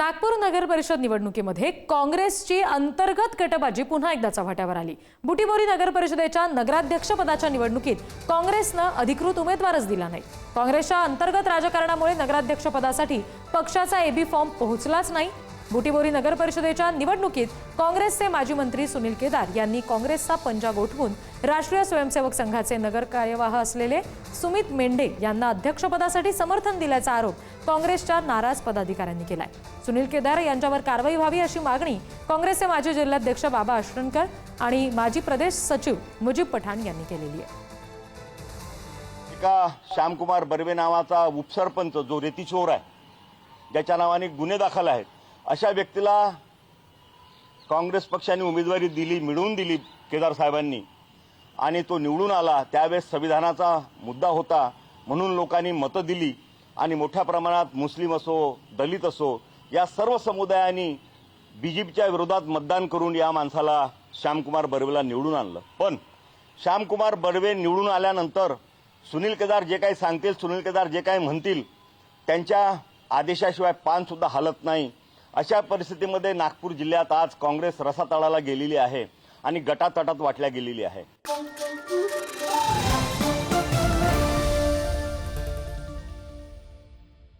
नागपूर नगर परिषद निवडणुकीमध्ये काँग्रेसची अंतर्गत गटबाजी पुन्हा एकदा चव्हाट्यावर आली. बुटीबोरी नगर परिषदेच्या नगराध्यक्षपदाच्या निवडणुकीत काँग्रेसनं अधिकृत उमेदवारच दिला नाही. काँग्रेसच्या अंतर्गत राजकारणामुळे नगराध्यक्षपदासाठी पक्षाचा एबी फॉर्म पोहोचलाच नाही. बुटीबोरी नगर परिषदेच्या निवडणुकीत काँग्रेसचे माजी मंत्री सुनील केदार यांनी काँग्रेसचा पंजा गोठवून राष्ट्रीय स्वयंसेवक संघाचे नगर कार्यवाह असलेले सुमित मेंढे यांना अध्यक्षपदासाठी समर्थन दिल्याचा आरोप काँग्रेसच्या नाराज पदाधिकाऱ्यांनी केलाय. सुनील केदार यांच्यावर कारवाई व्हावी अशी मागणी काँग्रेसचे माजी जिल्हाध्यक्ष बाबा अश्रणकर आणि माजी प्रदेश सचिव मुजीब पठाण यांनी केलेली आहे. एका श्यामकुमार बर्वे नावाचा उपसरपंच जो रेतीचोर आहे ज्याच्या नावाने गुन्हे दाखल आहेत अशा व्यक्तीला काँग्रेस पक्षाने उमेदवारी दिली मिळवून दिली केदार साहेबांनी आणि तो निवडून आला. त्यावेळेस संविधानाचा मुद्दा होता. म्हणून लोकांनी मतं दिली. आणि मोठ्या प्रमाणात मुस्लिम असो दलित असो या सर्व समुदायांनी बी जे पीच्या विरोधात मतदान करून या माणसाला श्यामकुमार बर्वेला निवडून आणलं. पण श्यामकुमार बर्वे निवडून आल्यानंतर सुनील केदार जे काही सांगतील सुनील केदार जे काही म्हणतील त्यांच्या आदेशाशिवाय पानसुद्धा हलत नाही. अशा परिस्थितीमध्ये नागपूर जिल्ह्यात आज काँग्रेस रसातळाला गेलेली आहे आणि गटातटात वाटल्या गेलेली आहे.